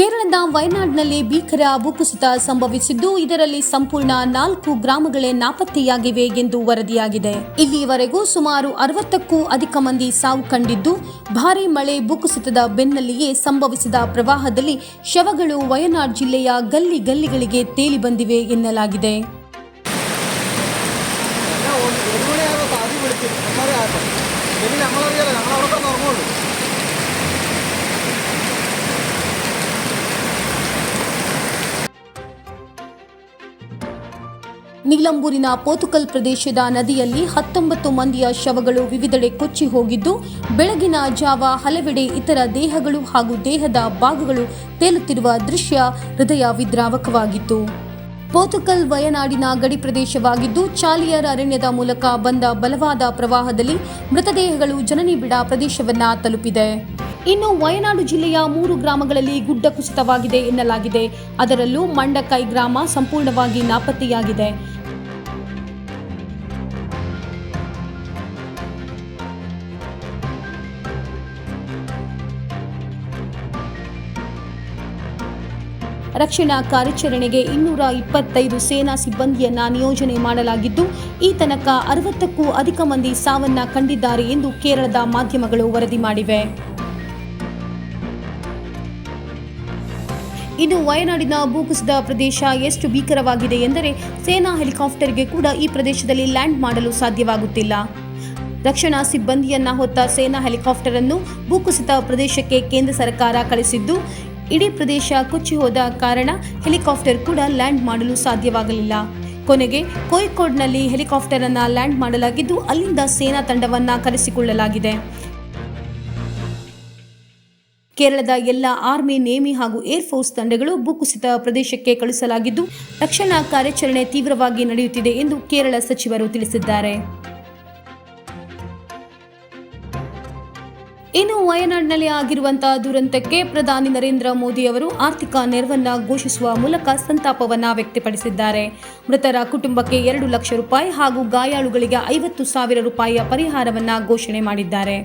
ಕೇರಳದ ವಯನಾಡ್ನಲ್ಲಿ ಭೀಕರ ಭೂಕುಸಿತ ಸಂಭವಿಸಿದ್ದು, ಇದರಲ್ಲಿ ಸಂಪೂರ್ಣ ನಾಲ್ಕು ಗ್ರಾಮಗಳೇ ನಾಪತ್ತೆಯಾಗಿವೆ ಎಂದು ವರದಿಯಾಗಿದೆ. ಇಲ್ಲಿಯವರೆಗೂ ಸುಮಾರು ಅರವತ್ತಕ್ಕೂ ಅಧಿಕ ಮಂದಿ ಸಾವು ಕಂಡಿದ್ದು, ಭಾರೀ ಮಳೆ ಭೂಕುಸಿತದ ಬೆನ್ನಲ್ಲಿಯೇ ಸಂಭವಿಸಿದ ಪ್ರವಾಹದಲ್ಲಿ ಶವಗಳು ವಯನಾಡ್ ಜಿಲ್ಲೆಯ ಗಲ್ಲಿ ಗಲ್ಲಿಗಳಿಗೆ ತೇಲಿ ಬಂದಿವೆ ಎನ್ನಲಾಗಿದೆ. ನೀಲಂಬೂರಿನ ಪೋತುಕಲ್ ಪ್ರದೇಶದ ನದಿಯಲ್ಲಿ ಹತ್ತೊಂಬತ್ತು ಮಂದಿಯ ಶವಗಳು ವಿವಿಧೆಡೆ ಕೊಚ್ಚಿ ಹೋಗಿದ್ದು, ಬೆಳಗಿನ ಜಾವ ಹಲವೆಡೆ ಇತರ ದೇಹಗಳು ಹಾಗೂ ದೇಹದ ಭಾಗಗಳು ತೇಲುತ್ತಿರುವ ದೃಶ್ಯ ಹೃದಯ ವಿದ್ರಾವಕವಾಗಿತ್ತು. ಪೋತುಕಲ್ ವಯನಾಡಿನ ಗಡಿ ಪ್ರದೇಶವಾಗಿದ್ದು, ಚಾಲಿಯರ್ ಅರಣ್ಯದ ಮೂಲಕ ಬಂದ ಬಲವಾದ ಪ್ರವಾಹದಲ್ಲಿ ಮೃತದೇಹಗಳು ಜನನಿಬಿಡ ಪ್ರದೇಶವನ್ನ ತಲುಪಿದೆ. ಇನ್ನು ವಯನಾಡು ಜಿಲ್ಲೆಯ ಮೂರು ಗ್ರಾಮಗಳಲ್ಲಿ ಗುಡ್ಡ ಕುಸಿತವಾಗಿದೆ ಎನ್ನಲಾಗಿದೆ. ಅದರಲ್ಲೂ ಮಂಡಕೈ ಗ್ರಾಮ ಸಂಪೂರ್ಣವಾಗಿ ನಾಪತ್ತೆಯಾಗಿದೆ. ರಕ್ಷಣಾ ಕಾರ್ಯಾಚರಣೆಗೆ ಇನ್ನೂರ ಇಪ್ಪತ್ತೈದು ಸೇನಾ ಸಿಬ್ಬಂದಿಯನ್ನ ನಿಯೋಜನೆ ಮಾಡಲಾಗಿದ್ದು, ಈ ತನಕ ಅರವತ್ತಕ್ಕೂ ಅಧಿಕ ಮಂದಿ ಸಾವನ್ನ ಕಂಡಿದ್ದಾರೆ ಎಂದು ಕೇರಳದ ಮಾಧ್ಯಮಗಳು ವರದಿ ಮಾಡಿವೆ. ಇನ್ನು ವಯನಾಡಿನ ಭೂಕುಸಿದ ಪ್ರದೇಶ ಎಷ್ಟು ಭೀಕರವಾಗಿದೆ ಎಂದರೆ ಸೇನಾ ಹೆಲಿಕಾಪ್ಟರ್ಗೆ ಕೂಡ ಈ ಪ್ರದೇಶದಲ್ಲಿ ಲ್ಯಾಂಡ್ ಮಾಡಲು ಸಾಧ್ಯವಾಗುತ್ತಿಲ್ಲ. ರಕ್ಷಣಾ ಸಿಬ್ಬಂದಿಯನ್ನ ಹೊತ್ತ ಸೇನಾ ಹೆಲಿಕಾಪ್ಟರ್ ಅನ್ನು ಭೂಕುಸಿತ ಪ್ರದೇಶಕ್ಕೆ ಕೇಂದ್ರ ಸರ್ಕಾರ ಕಳಿಸಿದ್ದು, ಇಡೀ ಪ್ರದೇಶ ಕೊಚ್ಚಿ ಹೋದ ಕಾರಣ ಹೆಲಿಕಾಪ್ಟರ್ ಕೂಡ ಲ್ಯಾಂಡ್ ಮಾಡಲು ಸಾಧ್ಯವಾಗಲಿಲ್ಲ. ಕೊನೆಗೆ ಕೋಯಿಕೋಡ್ನಲ್ಲಿ ಹೆಲಿಕಾಪ್ಟರ್ ಅನ್ನು ಲ್ಯಾಂಡ್ ಮಾಡಲಾಗಿದ್ದು, ಅಲ್ಲಿಂದ ಸೇನಾ ತಂಡವನ್ನು ಕರೆಸಿಕೊಳ್ಳಲಾಗಿದೆ. ಕೇರಳದ ಎಲ್ಲ ಆರ್ಮಿ ನೇಮಿ ಹಾಗೂ ಏರ್ಫೋರ್ಸ್ ತಂಡಗಳು ಭೂಕುಸಿತ ಪ್ರದೇಶಕ್ಕೆ ಕಳುಹಿಸಲಾಗಿದ್ದು, ರಕ್ಷಣಾ ಕಾರ್ಯಾಚರಣೆ ತೀವ್ರವಾಗಿ ನಡೆಯುತ್ತಿದೆ ಎಂದು ಕೇರಳ ಸಚಿವರು ತಿಳಿಸಿದ್ದಾರೆ. ಇನ್ನು ವಯನಾಡ್ನಲ್ಲಿ ಆಗಿರುವಂತಹ ದುರಂತಕ್ಕೆ ಪ್ರಧಾನಿ ನರೇಂದ್ರ ಮೋದಿ ಅವರು ಆರ್ಥಿಕ ನೆರವನ್ನ ಘೋಷಿಸುವ ಮೂಲಕ ಸಂತಾಪವನ್ನ ವ್ಯಕ್ತಪಡಿಸಿದ್ದಾರೆ. ಮೃತರ ಕುಟುಂಬಕ್ಕೆ ಎರಡು ಲಕ್ಷ ರೂಪಾಯಿ ಹಾಗೂ ಗಾಯಾಳುಗಳಿಗೆ ಐವತ್ತು ಸಾವಿರ ರೂಪಾಯಿಯ ಪರಿಹಾರವನ್ನ ಘೋಷಣೆ ಮಾಡಿದ್ದಾರೆ.